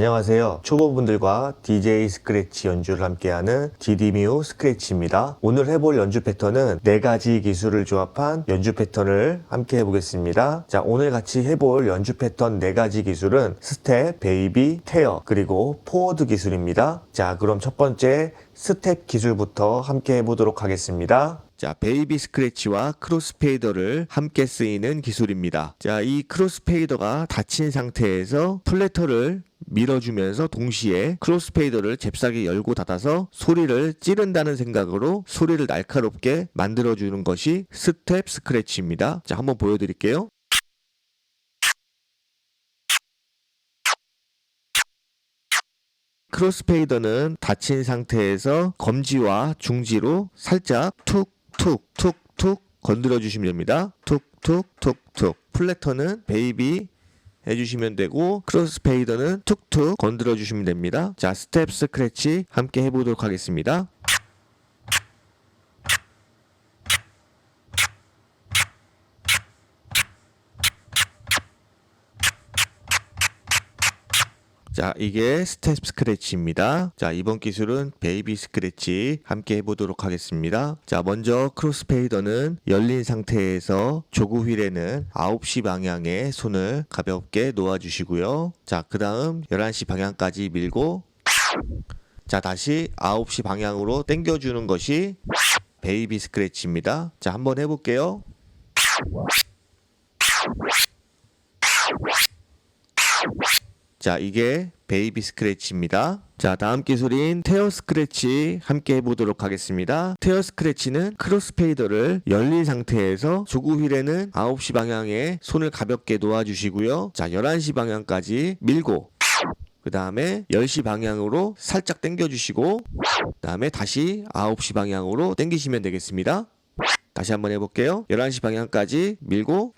안녕하세요. 초보분들과 DJ 스크래치 연주를 함께하는 디디미오 스크래치입니다. 오늘 해볼 연주 패턴은 네 가지 기술을 조합한 연주 패턴을 함께 해보겠습니다. 자, 오늘 같이 해볼 연주 패턴 네 가지 기술은 스텝, 베이비, 테어, 그리고 포워드 기술입니다. 자, 그럼 첫 번째 스텝 기술부터 함께 해보도록 하겠습니다. 자, 베이비 스크래치와 크로스페이더를 함께 쓰이는 기술입니다. 자, 이 크로스페이더가 닫힌 상태에서 플래터를 밀어주면서 동시에 크로스페이더를 잽싸게 열고 닫아서 소리를 찌른다는 생각으로 소리를 날카롭게 만들어주는 것이 스텝 스크래치입니다. 자, 한번 보여드릴게요. 크로스페이더는 닫힌 상태에서 검지와 중지로 살짝 툭 툭툭툭 건드려 주시면 됩니다. 툭툭툭툭. 플래터는 베이비 해주시면 되고 크로스페이더는 툭툭 건드려 주시면 됩니다. 자 스텝 스크래치 함께 해보도록 하겠습니다. 자, 이게 스텝 스크래치입니다. 자, 이번 기술은 베이비 스크래치 함께 해보도록 하겠습니다. 자, 먼저 크로스페이더는 열린 상태에서 조그 휠에는 9시 방향에 손을 가볍게 놓아 주시고요. 자, 그 다음 11시 방향까지 밀고 자, 다시 9시 방향으로 당겨 주는 것이 베이비 스크래치입니다. 자, 한번 해볼게요. 자, 이게 베이비 스크래치입니다. 자, 다음 기술인 테어 스크래치 함께 해보도록 하겠습니다. 테어 스크래치는 크로스페이더를 열린 상태에서 조그 휠에는 9시 방향에 손을 가볍게 놓아주시고요. 자, 11시 방향까지 밀고 그 다음에 10시 방향으로 살짝 당겨주시고 그 다음에 다시 9시 방향으로 당기시면 되겠습니다. 다시 한번 해볼게요. 11시 방향까지 밀고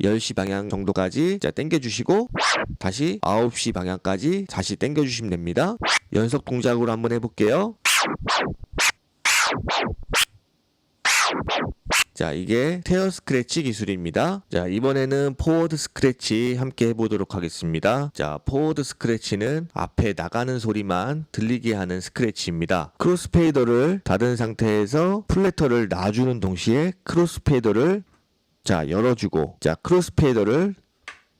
10시 방향 정도까지 자 당겨주시고 다시 9시 방향까지 다시 당겨주시면 됩니다. 연속 동작으로 한번 해볼게요. 자, 이게 테어 스크래치 기술입니다. 자, 이번에는 포워드 스크래치 함께 해보도록 하겠습니다. 자, 포워드 스크래치는 앞에 나가는 소리만 들리게 하는 스크래치입니다. 크로스페이더를 닫은 상태에서 플래터를 놔주는 동시에 크로스페이더를 자, 열어주고, 자, 크로스페이더를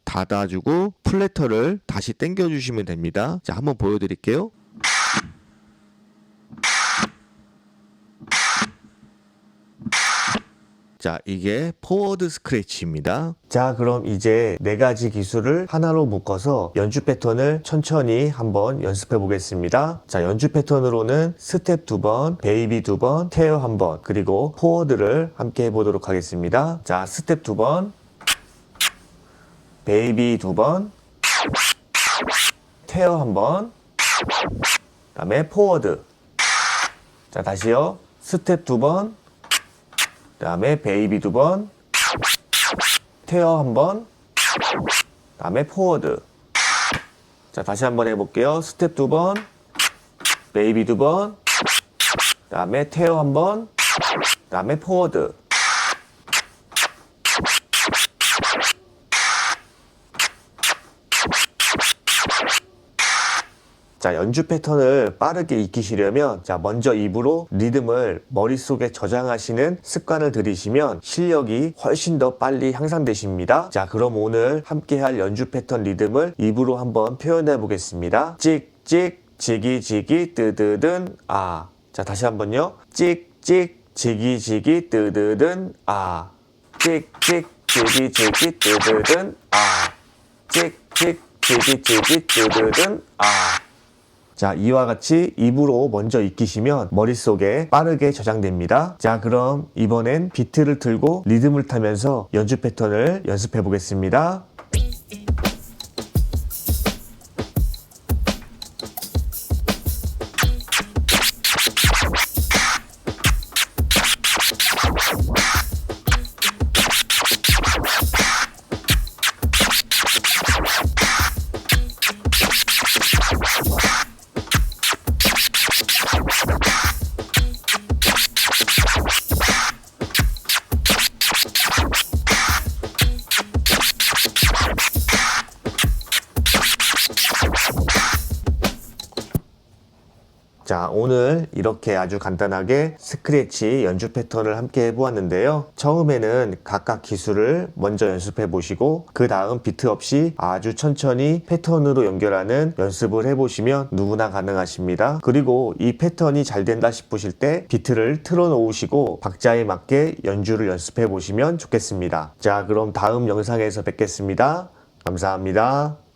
닫아주고, 플래터를 다시 당겨주시면 됩니다. 자, 한번 보여드릴게요. 자, 이게 포워드 스크래치입니다. 자, 그럼 이제 네 가지 기술을 하나로 묶어서 연주 패턴을 천천히 한번 연습해 보겠습니다. 자, 연주 패턴으로는 스텝 두 번, 베이비 두 번, 테어 한 번, 그리고 포워드를 함께 해 보도록 하겠습니다. 자, 스텝 두 번, 베이비 두 번, 테어 한 번, 그 다음에 포워드. 자, 다시요. 스텝 두 번, 그 다음에 베이비 두 번, 테어 한 번, 그 다음에 포워드. 자, 다시 한 번 해볼게요. 스텝 두 번, 베이비 두 번, 그 다음에 테어 한 번, 그 다음에 포워드. 자, 연주 패턴을 빠르게 익히시려면 자, 먼저 입으로 리듬을 머릿속에 저장하시는 습관을 들이시면 실력이 훨씬 더 빨리 향상되십니다. 자, 그럼 오늘 함께 할 연주 패턴 리듬을 입으로 한번 표현해 보겠습니다. 찍찍 지기지기 뜨드든 아. 자, 다시 한번요. 찍찍 지기지기 뜨드든 아. 찍찍 지기지기 뜨드든 아. 찍찍 지기지기 뜨드든 아. 자, 이와 같이 입으로 먼저 익히시면 머릿속에 빠르게 저장됩니다. 자, 그럼 이번엔 비트를 틀고 리듬을 타면서 연주 패턴을 연습해 보겠습니다. 자, 오늘 이렇게 아주 간단하게 스크래치 연주 패턴을 함께 해보았는데요. 처음에는 각각 기술을 먼저 연습해 보시고, 그 다음 비트 없이 아주 천천히 패턴으로 연결하는 연습을 해보시면 누구나 가능하십니다. 그리고 이 패턴이 잘 된다 싶으실 때 비트를 틀어 놓으시고 박자에 맞게 연주를 연습해 보시면 좋겠습니다. 자, 그럼 다음 영상에서 뵙겠습니다. 감사합니다.